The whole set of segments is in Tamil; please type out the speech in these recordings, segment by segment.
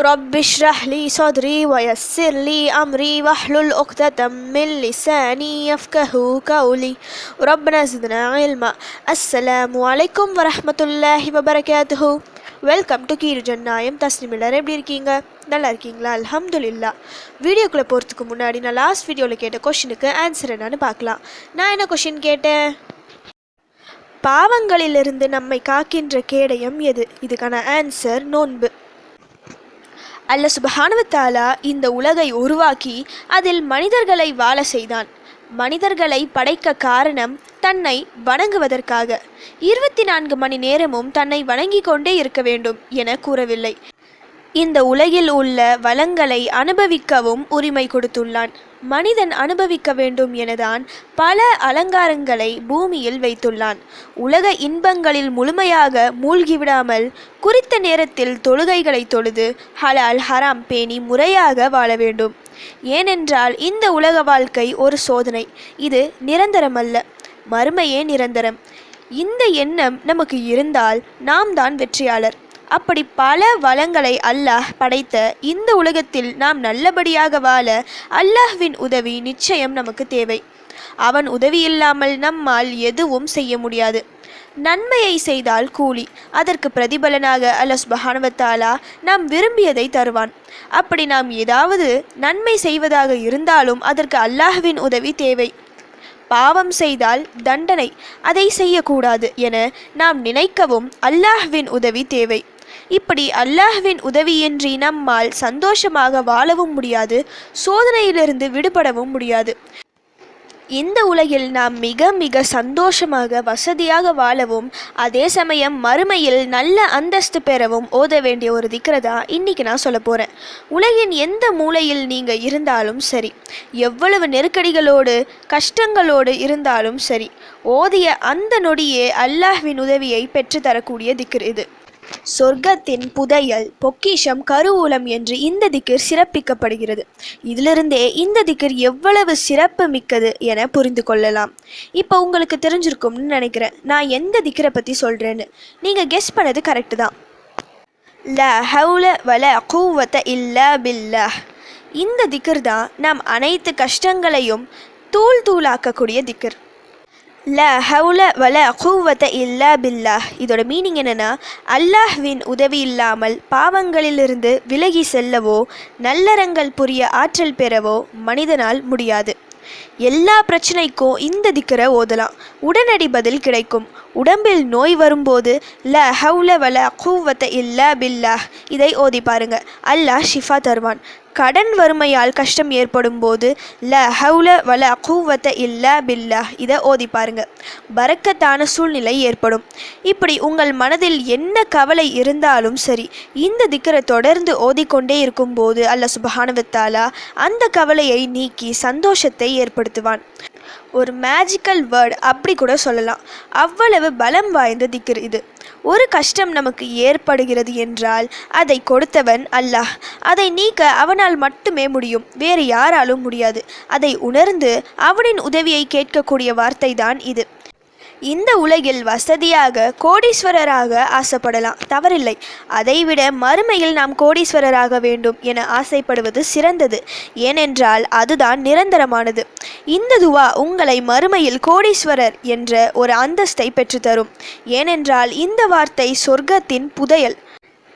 رب اشرح لي صدري ويسر لي أمري واحلل عقدة من لساني يفقه قولي ربنا زدنا علما السلام عليكم ورحمة الله وبركاته வெல்கம் டு கீரு ஜன்னாயம் தஸ்னிம் எல்லாரும் எப்படி இருக்கீங்க நல்லா இருக்கீங்களா அல்ஹம்துலில்லா வீடியோக்குள்ளே போகிறதுக்கு முன்னாடி நான் லாஸ்ட் வீடியோவில் கேட்ட கொஷினுக்கு ஆன்சர் என்னன்னு பார்க்கலாம் நான் என்ன கொஷின் கேட்டேன் பாவங்களிலிருந்து நம்மை காக்கின்ற கேடயம் எது இதுக்கான ஆன்சர் நோன்பு அல்ல சுபஹானுவத்தாலா இந்த உலகை உருவாக்கி அதில் மனிதர்களை வாழ செய்தான். மனிதர்களை படைக்க காரணம் தன்னை வணங்குவதற்காக. இருபத்தி நான்கு மணி நேரமும் தன்னை வணங்கிக் கொண்டே இருக்க வேண்டும் என கூறவில்லை. இந்த உலகில் உள்ள வளங்களை அனுபவிக்கவும் உரிமை கொடுத்துள்ளான். மனிதன் அனுபவிக்க வேண்டும் எனதான் பல அலங்காரங்களை பூமியில் வைத்துள்ளான். உலக இன்பங்களில் முழுமையாக மூழ்கிவிடாமல் குறித்த நேரத்தில் தொழுகைகளை தொழுது ஹலால் ஹராம் பேணி முறையாக வாழ வேண்டும். ஏனென்றால் இந்த உலக வாழ்க்கை ஒரு சோதனை. இது நிரந்தரமல்ல. மறுமையே நிரந்தரம். இந்த எண்ணம் நமக்கு இருந்தால் நாம் தான் வெற்றியாளர். அப்படி பல வளங்களை அல்லாஹ் படைத்த இந்த உலகத்தில் நாம் நல்லபடியாக வாழ அல்லாஹ்வின் உதவி நிச்சயம் நமக்கு தேவை. அவன் உதவி இல்லாமல் நம்மால் எதுவும் செய்ய முடியாது. நன்மையை செய்தால் கூலி. அதற்கு பிரதிபலனாக அல்ல பஹானவத்தாலா நாம் விரும்பியதை தருவான். அப்படி நாம் ஏதாவது நன்மை செய்வதாக இருந்தாலும் அதற்கு அல்லாஹ்வின் உதவி தேவை. பாவம் செய்தால் தண்டனை. அதை செய்யக்கூடாது என நாம் நினைக்கவும் அல்லாஹ்வின் உதவி தேவை. இப்படி அல்லாஹ்வின் உதவியின்றி நம்மால் சந்தோஷமாக வாழவும் முடியாது சோதனையிலிருந்து விடுபடவும் முடியாது. இந்த உலகில் நாம் மிக மிக சந்தோஷமாக வசதியாக வாழவும் அதே சமயம் மறுமையில் நல்ல அந்தஸ்து பெறவும் ஓத வேண்டிய ஒரு திக்கிறதா இன்னைக்கு நான் சொல்ல போகிறேன் உலகின் எந்த மூலையில் நீங்கள் இருந்தாலும் சரி எவ்வளவு நெருக்கடிகளோடு கஷ்டங்களோடு இருந்தாலும் சரி ஓதிய அந்த நொடியே அல்லாஹ்வின் உதவியை பெற்றுத்தரக்கூடிய திக்ர் இது. சொர்க்கத்தின் புதையல் பொக்கிஷம் கருவூலம் என்று இந்த திக்கிர் சிறப்பிக்கப்படுகிறது. இதிலிருந்தே இந்த திக்கிர் எவ்வளவு சிறப்பு மிக்கது என புரிந்து கொள்ளலாம். இப்போ உங்களுக்கு தெரிஞ்சிருக்கும்னு நினைக்கிறேன். நான் எந்த திக்கரை பற்றி சொல்கிறேன்னு நீங்கள் கெஸ் பண்ணது கரெக்டு தான். ல ஹவுல வல கூவத்த இல்லா பில்லா. இந்த திக்கர் தான் நாம் அனைத்து கஷ்டங்களையும் தூள் தூளாக்கக்கூடிய திக்கர். ல ஹவுல வல கூவத்த இல்லா பில்லாஹ் இதோட மீனிங் என்னென்னா அல்லாஹ்வின் உதவி இல்லாமல் பாவங்களிலிருந்து விலகி செல்லவோ நல்லறங்கள் புரிய ஆற்றல் பெறவோ மனிதனால் முடியாது. எல்லா பிரச்சனைக்கும் இந்த திக்கரை ஓதலாம். உடனடி பதில் கிடைக்கும். உடம்பில் நோய் வரும்போது ல ஹவுல வல கூவத்தை இல்ல பில்லா. இதை ஓதி பாருங்க. அல்லாஹ் ஷிஃபா தருவான். கடன் வறுமையால் கஷ்டம் ஏற்படும் போது ல ஹவுல வல கூவத்த இல்ல பில்லா. இதை ஓதி பாருங்க. பறக்கத்தான சூழ்நிலை ஏற்படும். இப்படி உங்கள் மனதில் என்ன கவலை இருந்தாலும் சரி இந்த திக்கரை தொடர்ந்து ஓதிக்கொண்டே இருக்கும்போது அல்ல சுபஹானவத்தாலா அந்த கவலையை நீக்கி சந்தோஷத்தை ஏற்படுத்துவான். ஒரு மேஜிக்கல் வேர்டு அப்படி கூட சொல்லலாம். அவ்வளவு பலம் வாய்ந்த திக்கர் இது. ஒரு கஷ்டம் நமக்கு ஏற்படுகிறது என்றால் அதை கொடுத்தவன் அல்லாஹ். அதை நீக்க அவனால் மட்டுமே முடியும். வேறு யாராலும் முடியாது. அதை உணர்ந்து அவனின் உதவியை கேட்கக்கூடிய வார்த்தை தான் இது. இந்த உலகில் வசதியாக கோடீஸ்வரராக ஆசைப்படலாம். தவறில்லை. அதைவிட மறுமையில் நாம் கோடீஸ்வரராக வேண்டும் என ஆசைப்படுவது சிறந்தது. ஏனென்றால் அதுதான் நிரந்தரமானது. இந்த துவா உங்களை மறுமையில் கோடீஸ்வரர் என்ற ஒரு அந்தஸ்தை பெற்றுத்தரும். ஏனென்றால் இந்த வார்த்தை சொர்க்கத்தின் புதையல்.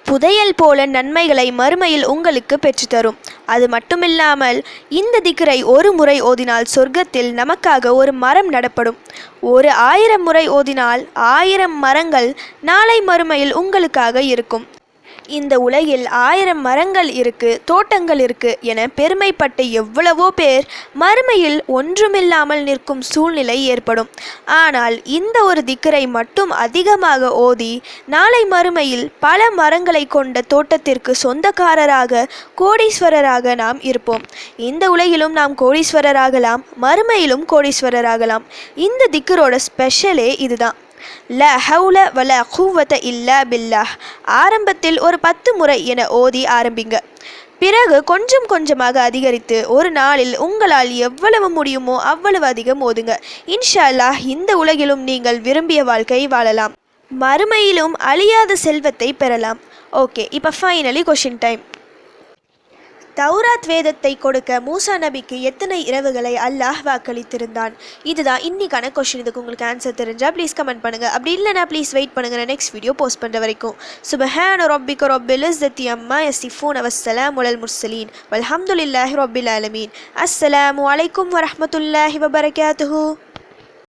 புதையல் போல நன்மைகளை மறுமையில் உங்களுக்கு பெற்றுத்தரும். அது மட்டுமில்லாமல் இந்த திக்கரை ஒரு முறை ஓதினால் சொர்க்கத்தில் நமக்காக ஒரு மரம் நடப்படும். ஒரு ஆயிரம் முறை ஓதினால் ஆயிரம் மரங்கள் நாளை மறுமையில் உங்களுக்காக இருக்கும். இந்த உலகில் ஆயிரம் மரங்கள் இருக்கு தோட்டங்கள் இருக்கு என பெருமைப்பட்ட எவ்வளவோ பேர் மறுமையில் ஒன்றுமில்லாமல் நிற்கும் சூழ்நிலை ஏற்படும். ஆனால் இந்த ஒரு திக்கரை மட்டும் அதிகமாக ஓதி நாளை மறுமையில் பல மரங்களை கொண்ட தோட்டத்திற்கு சொந்தக்காரராக கோடீஸ்வரராக நாம் இருப்போம். இந்த உலகிலும் நாம் கோடீஸ்வரராகலாம் மறுமையிலும் கோடீஸ்வரராகலாம். இந்த திக்கரோட ஸ்பெஷலே இதுதான். ல ஹவுல வல கூவத்த இல்லா பில்லாஹ் ஆரம்பத்தில் ஒரு பத்து முறை என ஓதி ஆரம்பிங்க. பிறகு கொஞ்சம் கொஞ்சமாக அதிகரித்து ஒரு நாளில் உங்களால் எவ்வளவு முடியுமோ அவ்வளவு அதிகம் ஓதுங்க. இன்ஷா அல்லாஹ் இந்த உலகிலும் நீங்கள் விரும்பிய வாழ்க்கை வாழலாம். மறுமையிலும் அழியாத செல்வத்தை பெறலாம். ஓகே இப்போ ஃபைனலி கொஷின் டைம் தௌராத் வேதத்தை கொடுக்க மூசா நபிக்கு எத்தனை இரவுகளை அல்லாஹ் வாக்களித்திருந்தான்? இதுதான் இன்னைக்கான கொஷின் இதுக்கு உங்களுக்கு ஆன்சர் தெரிஞ்சால் ப்ளீஸ் கமெண்ட் பண்ணுங்க. அப்படி இல்லைனா ப்ளீஸ் வெயிட் பண்ணுங்க. நான் நெக்ஸ்ட் வீடியோ போஸ்ட் பண்ணுற வரைக்கும். சுபஹான ரொப்பிக்க ரொபில் இஸ்ஸத்தி அம்மா யசிஃபூன் அவசலாம் உலல் முர்சலீன் வல்ஹம்துலில்லாஹி ரொப்பில் ஆலமீன் அஸ்ஸலாமு அலைக்கும் வரமத்துல்லாஹி வபரகாத்துஹு